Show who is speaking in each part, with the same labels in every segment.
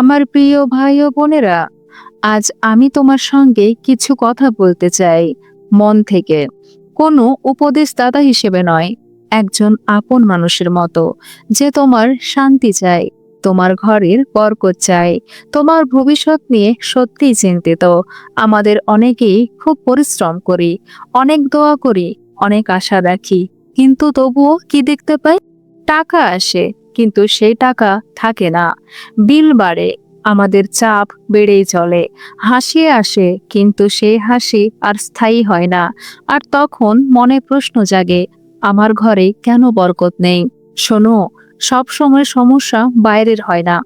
Speaker 1: আমার প্রিয় ভাই ও বোনেরা, আজ আমি তোমার সঙ্গে কিছু কথা বলতে চাই, মন থেকে। কোনো উপদেশদাতা হিসেবে নয়, একজন আপন মানুষের মতো, যে তোমার শান্তি চাই তোমার ঘরের বরকত চাই তোমার ভবিষ্যৎ নিয়ে সত্যিই চিন্তিত। আমাদের অনেকেই খুব পরিশ্রম করি, অনেক দোয়া করি, অনেক আশা রাখি, কিন্তু তবুও কি দেখতে পাই? টাকা আসে কিন্তু সেই টাকা থাকে না। বিল বাড়ে, আমাদের চাপ বেড়েই চলে। হাসি আসে, কিন্তু সেই হাসি আর স্থায়ী হয় না। আর তখন মনে প্রশ্ন জাগে, আমার ঘরে কেন বরকত নেই? শোনো সবসময় সমস্যা বাইরের হয় না।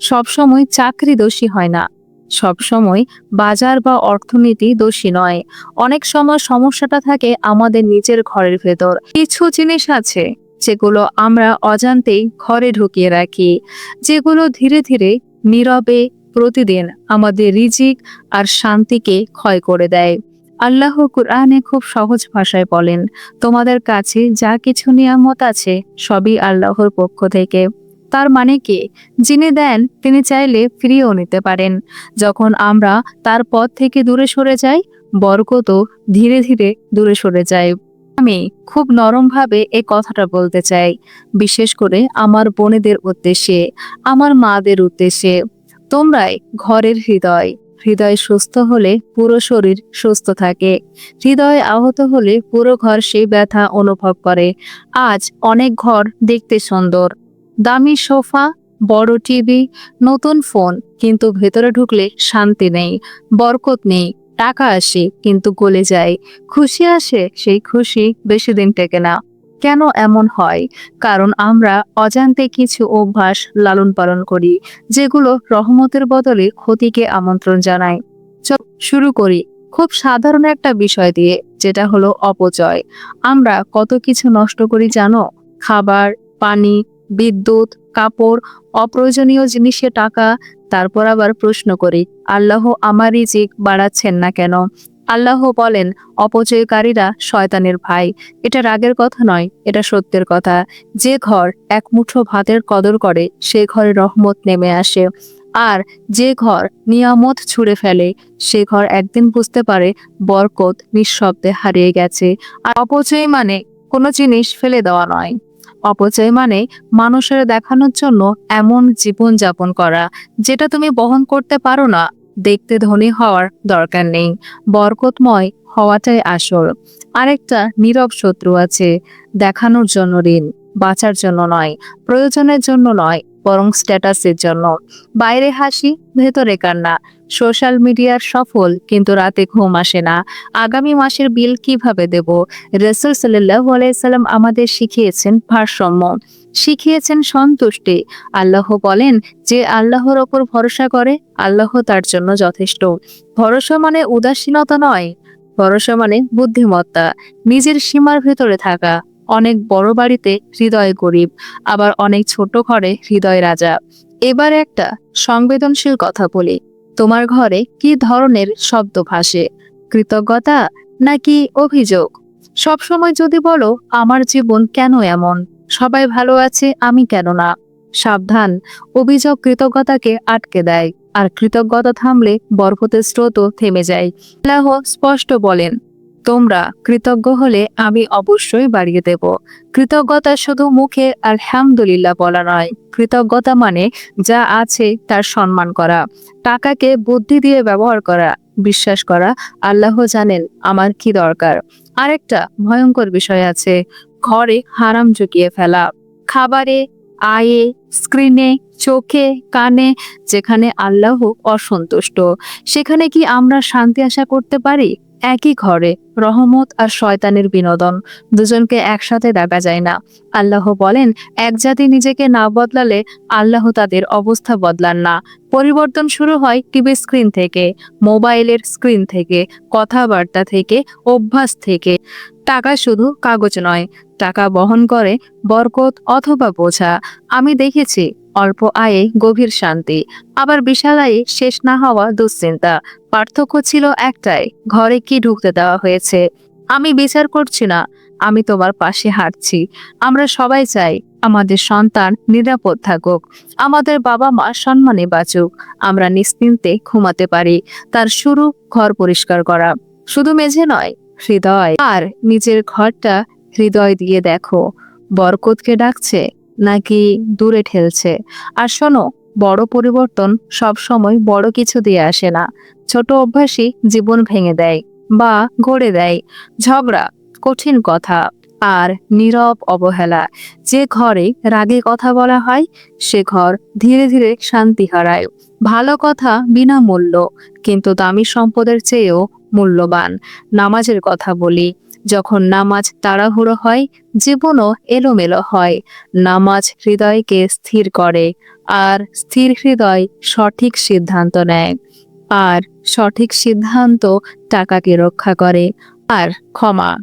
Speaker 1: সবসময় চাকরি দোষী হয় না। সব সময় বাজার বা অর্থনীতি দোষী নয়। অনেক সময় সমস্যাটা থাকে আমাদের নিজের ঘরের ভেতর। কিছু জিনিস আছে। যেগুলো আমরা অজান্তেই ঘরে ঢুকিয়ে রাখি, যেগুলো ধীরে ধীরে নীরবে প্রতিদিন আমাদের রিজিক আর শান্তিকে ক্ষয় করে দেয়। আল্লাহ কুরআনে খুব সহজ ভাষায় বলেন, তোমাদের কাছে যা কিছু নিয়ামত আছে, সবই আল্লাহর পক্ষ থেকে। তার মানে কি? যিনি দেন, তিনি চাইলে ফিরিয়েও নিতে পারেন। যখন আমরা তার পথ থেকে দূরে সরে যাই, বরকতও ধীরে ধীরে দূরে সরে যায়। আমি খুব নরমভাবে এই কথাটা বলতে চাই। বিশেষ করে আমার বোনেদের উদ্দেশ্যে, আমার মাদের উদ্দেশ্যে। তোমরাই ঘরের হৃদয়। হৃদয় সুস্থ হলে পুরো শরীর সুস্থ থাকে। হৃদয় আহত হলে পুরো ঘর সেই ব্যথা অনুভব করে। আজ অনেক ঘর দেখতে সুন্দর। দামি সোফা, বড় টিভি, নতুন ফোন, কিন্তু ভেতরে ঢুকলে শান্তি নেই, বরকত নেই। টাকা আসে, কিন্তু গলে যায়। খুশি আসে, সেই খুশি বেশি দিন টেকে না। কেন এমন হয়? কারণ আমরা অজান্তে কিছু অভ্যাস লালন পালন করি, যেগুলো রহমতের বদলে ক্ষতিকে আমন্ত্রণ জানায়। চল, শুরু করি। খুব সাধারণ একটা বিষয় দিয়ে, যেটা হলো অপচয়। আমরা কত কিছু নষ্ট করি জানো? খাবার, পানি বিদ্যুৎ, কাপড়, অপ্রয়োজনীয় জিনিসে টাকা। তারপর আবার প্রশ্ন করি, আল্লাহ আমার রিজিক বাড়াচ্ছেন না কেন? আল্লাহ বলেন, অপচয়কারীরা শয়তানের ভাই। এটা রাগের কথা নয়, এটা সত্যের কথা। যে ঘর এক মুঠো ভাতের কদর করে, সে ঘরে রহমত নেমে আসে। আর যে ঘর নিয়ামত ছুঁড়ে ফেলে, সে ঘর একদিন বুঝতে পারে বরকত নিঃশব্দে হারিয়ে গেছে। আর অপচয় মানে কোনো জিনিস ফেলে দেওয়া নয়। অপচয় মানে মানুষের দেখানোর জন্য এমন জীবন যাপন করা, যেটা তুমি বহন করতে পারো না। দেখতে ধনী হওয়ার দরকার নেই। বরকতময় হওয়াটাই আসল। আরেকটা নীরব শত্রু আছে। দেখানোর জন্য ঋণ, বাঁচার জন্য নয়, প্রয়োজনের জন্য নয়। বরং স্ট্যাটাসের জন্য। বাইরে হাসি, ভেতরে কান্না। সোশ্যাল মিডিয়ার সফল, কিন্তু রাতে ঘুম আসে না। আগামী মাসের বিল কীভাবে দেব? রসুল সাল্লাহ আলাইসাল্লাম আমাদের শিখিয়েছেন ভারসাম্য। শিখিয়েছেন সন্তুষ্টি। আল্লাহ বলেন যে আল্লাহর ওপর ভরসা করে, আল্লাহ তার জন্য যথেষ্ট। ভরসা মানে উদাসীনতা নয়। ভরসা মানে বুদ্ধিমত্তা। নিজের সীমার ভেতরে থাকা। অনেক বড় বাড়িতে হৃদয় গরিব, আবার অনেক ছোট ঘরে হৃদয় রাজা। এবার একটা সংবেদনশীল কথা বলি। তোমার ঘরে কি ধরনের শব্দ ভাসে? কৃতজ্ঞতা নাকি অভিযোগ? সবসময় যদি বলো, আমার জীবন কেন এমন? সবাই ভালো আছে, আমি কেন না? সাবধান, অভিযোগ কৃতজ্ঞতাকে আটকে দেয়, আর কৃতজ্ঞতা থামলে বরকতের স্রোতও থেমে যায়। স্পষ্ট বলেন তোমরা কৃতজ্ঞ হলে আমি অবশ্যই বাড়িয়ে দেব। কৃতজ্ঞতা শুধু মুখে আলহামদুলিল্লাহ বলা নয়। কৃতজ্ঞতা মানে যা আছে তার সম্মান করা। টাকাকে বুদ্ধি দিয়ে ব্যবহার করা, বিশ্বাস করা। আল্লাহ জানেন আমার কি দরকার। আরেকটা ভয়ঙ্কর বিষয় আছে। ঘরে হারাম জুকিয়ে ফেলা। খাবারে, আয়ে, স্ক্রিনে, চোখে, কানে, যেখানে আল্লাহ অসন্তুষ্ট। সেখানে কি আমরা শান্তি আশা করতে পারি? একই ঘরে রহমত আর শয়তানের বিনোদন। দুজনকে একসাথে দেখা যায় না। আল্লাহ বলেন, এক জাতি নিজেকে না বদলালে আল্লাহ তাদের অবস্থা বদলান না। পরিবর্তন শুরু হয় টিভি স্ক্রিন থেকে, মোবাইলের স্ক্রিন থেকে, কথাবার্তা থেকে, অভ্যাস থেকে। টাকা শুধু কাগজ নয়, টাকা বহন করে বরকত অথবা বোঝা। আমি দেখেছি, অল্প আয়ে গভীর শান্তি, আবার বিশাল আয়ে শেষ না হওয়া দুশ্চিন্তা। পার্থক্য ছিল একটাই, ঘরে কি ঢুকতে দেওয়া হয়েছে? আমি বিচার করছি না, আমি তোমার পাশে হাঁটছি। আমরা সবাই চাই আমাদের সন্তান নিরাপদ থাকুক। আমাদের বাবা মা সম্মানে বাঁচুক। আমরা নিশ্চিন্তে ঘুমাতে পারি। তার শুরু ঘর পরিষ্কার করা। শুধু মেঝে নয়, হৃদয়। আর নিজের ঘরটা হৃদয় দিয়ে দেখো। বরকতকে ডাকছে নাকি দূরে ঠেলছে? আর শোনো বড় পরিবর্তন সব সময় বড় কিছু দিয়ে আসে না। ছোট অভ্যাসই জীবন ভেঙে দেয় বা গড়ে দেয়। ঝগড়া কঠিন কথা আর নীরব অবহেলা। যে ঘরে রাগে কথা বলা হয়, সে ঘর ধীরে ধীরে শান্তি হারায়। ভালো কথা বিনামূল্য, কিন্তু দামি সম্পদের চেয়েও মূল্যবান। নামাজের কথা বলি যখন নামাজ তাড়াহুড়ো হয়, জীবনও এলোমেলো হয়। নামাজ হৃদয়কে স্থির করে আর স্থির হৃদয় সঠিক সিদ্ধান্ত নেয়। আর সঠিক সিদ্ধান্ত টাকাকে রক্ষা করে আর ক্ষমা।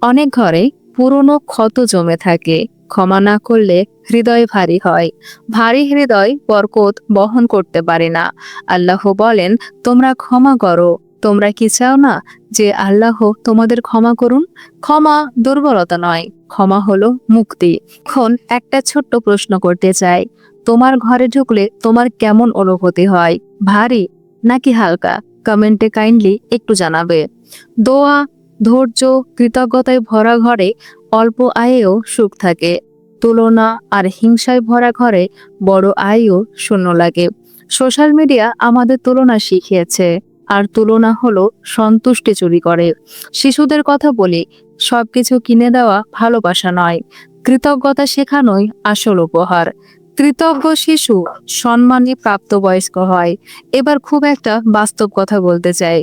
Speaker 1: অনেক ঘরে পুরনো ক্ষত জমে থাকে। ক্ষমা না করলে হৃদয় ভারী হয়। ভারী হৃদয় বরকত বহন করতে পারে না। আল্লাহ বলেন, তোমরা ক্ষমা করো। তোমরা কি চাও না যে আল্লাহ তোমাদের ক্ষমা করুন, ক্ষমা দুর্বলতা নয়, ক্ষমা হলো মুক্তি। এখন একটা ছোট্ট প্রশ্ন করতে চাই, তোমার ঘরে ঢুকলে তোমার কেমন অনুভূতি হয়, ভারী নাকি হালকা? কমেন্টে কাইন্ডলি একটু জানাবে। দোয়া, ধৈর্য, কৃতজ্ঞতায় ভরা ঘরে অল্প আয়েও সুখ থাকে। তুলনা আর হিংসায় ভরা ঘরে বড় আয়ও শূন্য লাগে। সোশ্যাল মিডিয়া আমাদের তুলনা শিখিয়েছে। আর তুলনা হলো সন্তুষ্টি চুরি করে। শিশুদের কথা বলি, সবকিছু কিনে দেওয়া ভালোবাসা নয়, কৃতজ্ঞতা শেখানোই আসল উপহার। কৃতজ্ঞ শিশু সম্মানে প্রাপ্তবয়স্ক হয়। এবার খুব একটা বাস্তব কথা বলতে চাই।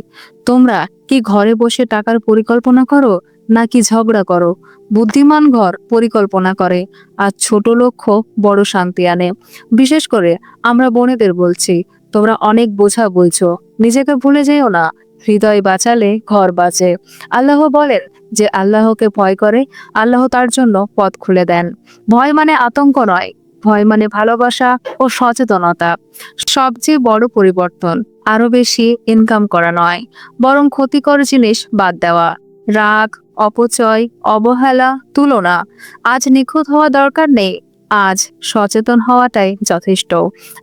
Speaker 1: তোমরা কি ঘরে বসে টাকার পরিকল্পনা করো, নাকি ঝগড়া করো? বুদ্ধিমান ঘর পরিকল্পনা করে, আর ছোট লক্ষ্য বড় শান্তি আনে। বিশেষ করে আমরা বোনেদের বলছি তোমরা অনেক বোঝা বলছো। নিজেকে ভুলে যেও না। হৃদয় বাঁচালে ঘর বাঁচে। আল্লাহ বলেন যে আল্লাহকে ভয় করে, আল্লাহ তার জন্য পথ খুলে দেন। ভয় মানে আতঙ্ক নয়। ভয় মানে ভালোবাসা ও সচেতনতা। সবচেয়ে বড় পরিবর্তন, আরও বেশি ইনকাম করা নয়, বরং ক্ষতিকর জিনিস বাদ দেওয়া। রাগ, অপচয়, অবহেলা, তুলনা, আজ নিখুঁত হওয়া দরকার নেই। আজ সচেতন হওয়াটাই যথেষ্ট।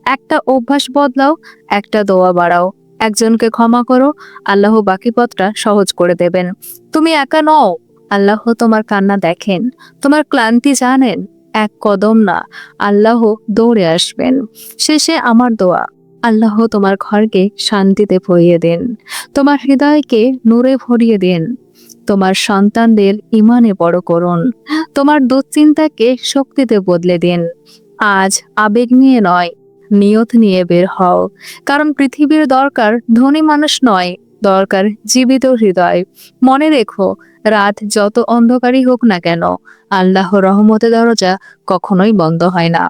Speaker 1: একটা অভ্যাস বদলাও, একটা দোয়া বাড়াও। একজনকে ক্ষমা করো, আল্লাহ বাকি পথটা সহজ করে দেবেন। তুমি একা নও, আল্লাহ তোমার কান্না দেখেন। তোমার ক্লান্তি জানেন, এক কদম না, আল্লাহ দৌড়ে আসবেন। শেষে আমার দোয়া, আল্লাহ তোমার ঘরকে শান্তিতে ভরিয়ে দিন। তোমার হৃদয়কে নূরে ভরিয়ে দিন। তোমার সন্তানদের ইমানে বড় করুন। তোমার দুশ্চিন্তাকে শক্তিতে বদলে দিন। আজ আবেগ নিয়ে নয়, নিয়ত নিয়ে বের হও। কারণ পৃথিবীর দরকার ধনী মানুষ নয়, দরকার জীবিত হৃদয়। মনে রেখো, রাত যত অন্ধকারই হোক না কেন আল্লাহ রহমতের দরজা কখনোই বন্ধ হয় না।